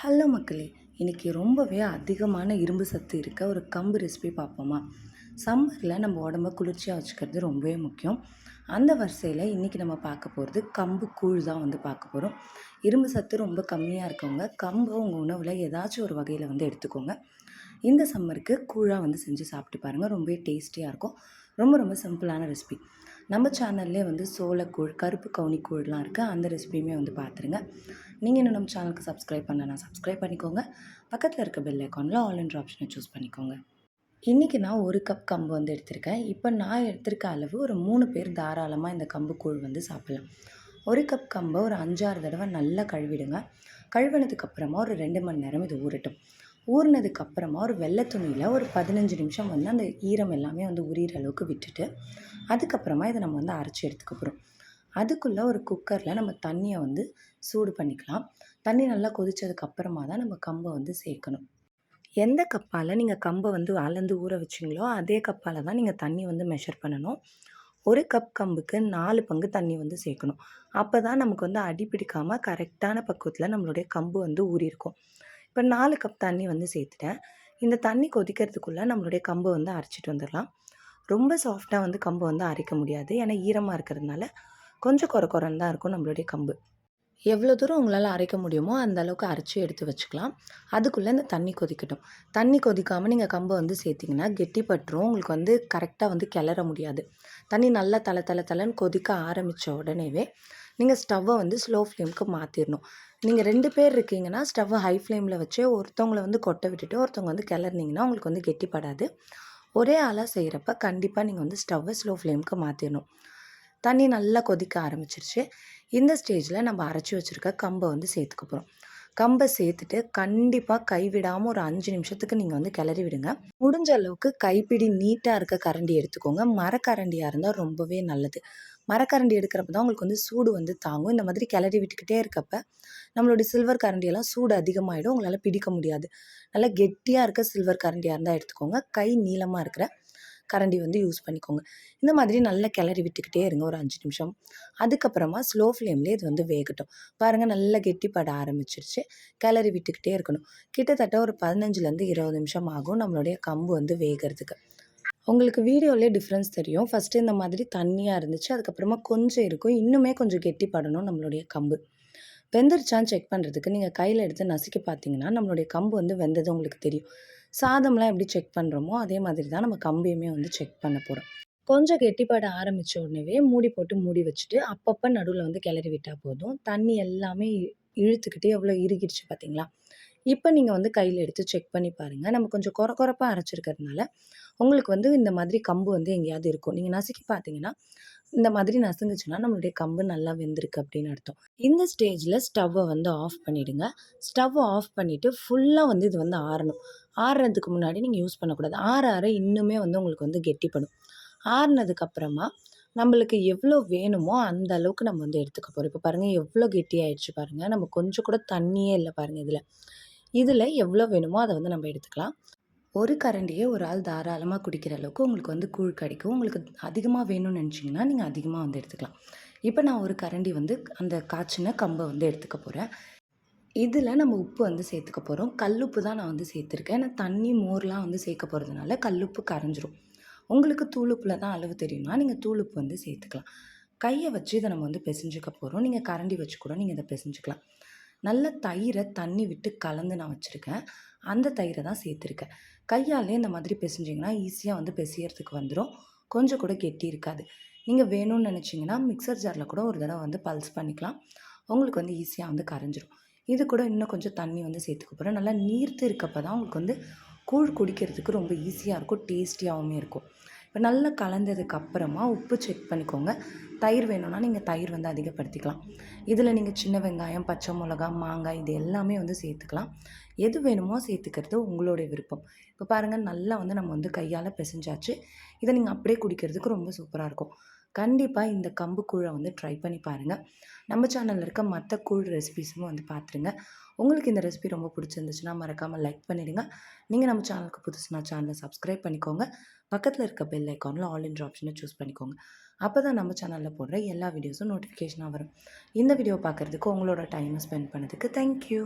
Hello மக்களே இன்றைக்கி ரொம்பவே அதிகமான இரும்பு சத்து இருக்க ஒரு கம்பு ரெசிபி பார்ப்போமா? சம்மரில் நம்ம உடம்ப குளிர்ச்சியாக வச்சுக்கிறது ரொம்பவே முக்கியம். அந்த வரிசையில் இன்றைக்கி நம்ம பார்க்க போகிறது கம்பு கூழ் தான் வந்து பார்க்க போகிறோம் இரும்பு சத்து ரொம்ப கம்மியாக இருக்கவங்க கம்பை உங்கள் உணவில் ஏதாச்சும் ஒரு வகையில் வந்து எடுத்துக்கோங்க. இந்த சம்மருக்கு கூழாக வந்து செஞ்சு சாப்பிட்டு பாருங்கள் ரொம்பவே டேஸ்டியாக இருக்கும். ரொம்ப ரொம்ப சிம்பிளான ரெசிபி நம்ம சேனல்லே வந்து சோளக்கூழ் கருப்பு கவுனி கூழ்லாம் இருக்குது அந்த ரெசிபியுமே வந்து பார்த்துருங்க நீங்கள் இன்னும் நம்ம சேனலுக்கு சப்ஸ்கிரைப் பண்ணனா சப்ஸ்கிரைப் பண்ணிக்கோங்க. பக்கத்தில் இருக்க பெல் ஐக்கானில் ஆல் ஆப்ஷனை சூஸ் பண்ணிக்கோங்க. இன்றைக்கி நான் ஒரு கப் கம்பு வந்து எடுத்திருக்கேன். இப்போ நான் எடுத்திருக்க அளவு ஒரு மூணு பேர் தாராளமாக இந்த கம்பு கூழ் வந்து சாப்பிட்லாம். ஒரு கப் கம்பை ஒரு அஞ்சாறு தடவை நல்லா கழுவிடுங்க. கழுவினதுக்கப்புறமா ஒரு ரெண்டு மணி நேரம் இது ஊறட்டும். ஊறினதுக்கப்புறமா ஒரு வெள்ளை துணியில் ஒரு பதினஞ்சு நிமிஷம் வந்து அந்த ஈரம் எல்லாமே வந்து உரிகிற அளவுக்கு விட்டுட்டு அதுக்கப்புறமா இதை நம்ம வந்து அரைச்சி எடுத்துக்க போகிறோம் அதுக்குள்ளே ஒரு குக்கரில் நம்ம தண்ணியை வந்து சூடு பண்ணிக்கலாம். தண்ணி நல்லா கொதித்ததுக்கப்புறமா தான் நம்ம கம்பை வந்து சேர்க்கணும். எந்த கப்பால் நீங்கள் கம்பை வந்து அளந்து ஊற வச்சிங்களோ அதே கப்பால் தான் நீங்கள் தண்ணி வந்து மெஷர் பண்ணணும். ஒரு கப் கம்புக்கு நாலு பங்கு தண்ணி வந்து சேர்க்கணும். அப்போ தான் நமக்கு வந்து அடி பிடிக்காமல் கரெக்டான பக்குவத்தில் நம்மளுடைய கம்பு வந்து ஊறியிருக்கும். இப்போ நாலு கப் தண்ணி வந்து சேர்த்துட்டேன். இந்த தண்ணி கொதிக்கிறதுக்குள்ளே நம்மளுடைய கம்பை வந்து அரைச்சிட்டு வந்துடலாம். ரொம்ப சாஃப்டாக வந்து கம்பு வந்து அரைக்க முடியாது. ஏன்னா ஈரமாக இருக்கிறதுனால கொஞ்சம் குறை குறைன்னு தான் இருக்கும் நம்மளுடைய கம்பு. எவ்வளோ தூரம் உங்களால் அரைக்க முடியுமோ அந்த அளவுக்கு அரைச்சி எடுத்து வச்சுக்கலாம். அதுக்குள்ளே இந்த தண்ணி கொதிக்கட்டும். தண்ணி கொதிக்காமல் நீங்கள் கம்பை வந்து சேர்த்திங்கன்னா கெட்டி பட்டுரும். உங்களுக்கு வந்து கரெக்டாக வந்து கிளற முடியாது. தண்ணி நல்லா தலை தலை தலைன்னு கொதிக்க ஆரம்பித்த உடனேவே நீங்கள் ஸ்டவ்வை வந்து ஸ்லோ ஃப்ளேமுக்கு மாற்றிடணும் நீங்கள் ரெண்டு பேர் இருக்கீங்கன்னா ஸ்டவ்வை ஹை ஃப்ளேமில் வச்சு ஒருத்தவங்களை வந்து கொட்டை விட்டுட்டு ஒருத்தவங்க வந்து கிளறினீங்கன்னா உங்களுக்கு வந்து கெட்டிப்படாது ஒரே ஆளாக செய்கிறப்ப கண்டிப்பாக நீங்கள் வந்து ஸ்டவ்வை ஸ்லோ ஃப்ளேமுக்கு மாற்றிடணும் தண்ணி நல்லா கொதிக்க ஆரம்பிச்சிருச்சு. இந்த ஸ்டேஜில் நம்ம அரைச்சி வச்சுருக்க கம்பை வந்து சேர்த்துக்க போகிறோம் கம்பை சேர்த்துட்டு கண்டிப்பாக கைவிடாமல் ஒரு அஞ்சு நிமிஷத்துக்கு நீங்கள் வந்து கிளறி விடுங்க. முடிஞ்ச அளவுக்கு கைப்பிடி நீட்டாக இருக்க கரண்டி எடுத்துக்கோங்க. மரக்கரண்டியாக இருந்தால் ரொம்பவே நல்லது. மரக்கரண்டி எடுக்கிறப்ப தான் உங்களுக்கு வந்து சூடு வந்து தாங்கும். இந்த மாதிரி கிளறி விட்டுக்கிட்டே இருக்கப்ப நம்மளுடைய சில்வர் கரண்டியெல்லாம் சூடு அதிகமாகிடும் உங்களால் பிடிக்க முடியாது. நல்லா கெட்டியாக இருக்க சில்வர் கரண்டியாக இருந்தால் எடுத்துக்கோங்க. கை நீளமாக இருக்கிற கரண்டி வந்து யூஸ் பண்ணிக்கோங்க. இந்த மாதிரி நல்லா கிளறி விட்டுக்கிட்டே இருங்க ஒரு அஞ்சு நிமிஷம். அதுக்கப்புறமா ஸ்லோ ஃப்ளேம்லேயே இது வந்து வேகட்டும். பாருங்கள் நல்லா கெட்டிப்பட ஆரம்பிச்சிருச்சு. கிளறி விட்டுக்கிட்டே இருக்கணும். கிட்டத்தட்ட ஒரு பதினஞ்சுலேருந்து இருபது நிமிஷம் ஆகும் நம்மளுடைய கம்பு வந்து வேகிறதுக்கு. உங்களுக்கு வீடியோலேயே டிஃப்ரென்ஸ் தெரியும். ஃபஸ்ட்டு இந்த மாதிரி தண்ணியாக இருந்துச்சு அதுக்கப்புறமா கொஞ்சம் இருக்கும். இன்னுமே கொஞ்சம் கெட்டிப்படணும் நம்மளுடைய கம்பு. வெந்துருச்சான்னு செக் பண்ணுறதுக்கு நீங்கள் கையில் எடுத்து நசுக்கி பார்த்தீங்கன்னா நம்மளுடைய கம்பு வந்து வெந்தது உங்களுக்கு தெரியும். சாதம்லாம் எப்படி செக் பண்ணுறோமோ அதே மாதிரி தான் நம்ம கம்பையுமே வந்து செக் பண்ண போகிறோம் கொஞ்சம் கெட்டிப்பட ஆரம்பித்த உடனேவே மூடி போட்டு மூடி வச்சுட்டு அப்பப்போ நடுவில் வந்து கிளறி விட்டால் போதும். தண்ணி எல்லாமே இழுத்துக்கிட்டு எவ்வளோ இறுகிடுச்சு பார்த்தீங்களா? இப்போ நீங்கள் வந்து கையில் எடுத்து செக் பண்ணி பாருங்கள் நம்ம கொஞ்சம் குற குறப்பாக அரைச்சிருக்கிறதுனால உங்களுக்கு வந்து இந்த மாதிரி கம்பு வந்து எங்கேயாவது இருக்கும். நீங்கள் நசுக்கி பார்த்தீங்கன்னா இந்த மாதிரி நசுங்குச்சுன்னா நம்மளுடைய கம்பு நல்லா வெந்திருக்கு அப்படின்னு அர்த்தம். இந்த ஸ்டேஜில் ஸ்டவ்வை வந்து ஆஃப் பண்ணிவிடுங்க ஸ்டவ்வை ஆஃப் பண்ணிவிட்டு ஃபுல்லாக வந்து இது வந்து ஆறணும். ஆறுறதுக்கு முன்னாடி நீங்கள் யூஸ் பண்ணக்கூடாது. ஆற ஆற இன்னுமே வந்து உங்களுக்கு வந்து கெட்டிப்படும். ஆறுனதுக்கப்புறமா நம்மளுக்கு எவ்வளோ வேணுமோ அந்த அளவுக்கு நம்ம வந்து எடுத்துக்க போகிறோம் இப்போ பாருங்கள் எவ்வளோ கெட்டி ஆயிடுச்சு பாருங்கள் நம்ம கொஞ்சம் கூட தண்ணியே இல்லை பாருங்கள் இதில். இதில் எவ்வளோ வேணுமோ அதை வந்து நம்ம எடுத்துக்கலாம். ஒரு கரண்டியே ஒரு ஆள் தாராளமாக குடிக்கிற அளவுக்கு உங்களுக்கு வந்து கூழ் கிடைக்கும். உங்களுக்கு அதிகமாக வேணும்னு நினச்சிங்கன்னா நீங்கள் அதிகமாக வந்து எடுத்துக்கலாம். இப்போ நான் ஒரு கரண்டி வந்து அந்த காய்ச்சின கம்பை வந்து எடுத்துக்க போகிறேன் இதில் நம்ம உப்பு வந்து சேர்த்துக்க போகிறோம் கல்லுப்பு தான் நான் வந்து சேர்த்துருக்கேன். நான் தண்ணி மோர்லாம் வந்து சேர்க்க போகிறதுனால கல்லுப்பு கரைஞ்சிரும். உங்களுக்கு தூளுப்பில் தான் அளவு தெரியும்னா நீங்கள் தூளுப்பு வந்து சேர்த்துக்கலாம். கையை வச்சு இதை நம்ம வந்து பிசைஞ்சிக்க போகிறோம் நீங்கள் கரண்டி வச்சு கூட நீங்கள் இதை பிசைஞ்சிக்கலாம். நல்ல தயிரை தண்ணி விட்டு கலந்து நான் வச்சுருக்கேன். அந்த தயிரை தான் சேர்த்துருக்கேன். கையாலே இந்த மாதிரி பிசைஞ்சிங்கன்னா ஈஸியாக வந்து பிசையறதுக்கு வந்துடும் கொஞ்சம் கூட கெட்டி இருக்காது. நீங்கள் வேணும்னு நினச்சிங்கன்னா மிக்சர் ஜாரில் கூட ஒரு தடவை வந்து பல்ஸ் பண்ணிக்கலாம். உங்களுக்கு வந்து ஈஸியாக வந்து கரைஞ்சிரும். இது கூட இன்னும் கொஞ்சம் தண்ணி வந்து சேர்த்துக்க போகிறேன் நல்லா நீர்த்து இருக்கப்போ தான் உங்களுக்கு வந்து கூழ் குடிக்கிறதுக்கு ரொம்ப ஈஸியாக இருக்கும் டேஸ்டியாகவும் இருக்கும். இப்போ நல்லா கலந்ததுக்கு அப்புறமா உப்பு செக் பண்ணிக்கோங்க. தயிர் வேணும்னா நீங்கள் தயிர் வந்து அதிகப்படுத்திக்கலாம். இதில் நீங்கள் சின்ன வெங்காயம் பச்சை மிளகா மாங்காய் இது எல்லாமே வந்து சேர்த்துக்கலாம். எது வேணுமோ சேர்த்துக்கிறது உங்களுடைய விருப்பம். இப்போ பாருங்கள் நல்லா வந்து நம்ம வந்து கையால் பிசைஞ்சாச்சு. இதை நீங்கள் அப்படியே குடிக்கிறதுக்கு ரொம்ப சூப்பராக இருக்கும். கண்டிப்பாக இந்த கம்பு கூழை வந்து ட்ரை பண்ணி பாருங்கள் நம்ம சேனலில் இருக்க மற்ற கூழ் ரெசிபிஸும் வந்து பார்த்துருங்க உங்களுக்கு இந்த ரெசிபி ரொம்ப பிடிச்சிருந்துச்சுன்னா மறக்காமல் லைக் பண்ணிவிடுங்க நீங்கள் நம்ம சேனலுக்கு புதுசுனா சேனலை சப்ஸ்கிரைப் பண்ணிக்கோங்க. பக்கத்தில் இருக்க பெல் ஐக்கானில் ஆல் இன்ட்ரு ஆப்ஷனை சூஸ் பண்ணிக்கோங்க. அப்போ தான் நம்ம சேனலில் போடுற எல்லா வீடியோஸும் நோட்டிஃபிகேஷனாக வரும். இந்த வீடியோ பார்க்குறதுக்கு உங்களோட டைமை ஸ்பெண்ட் பண்ணதுக்கு தேங்க்யூ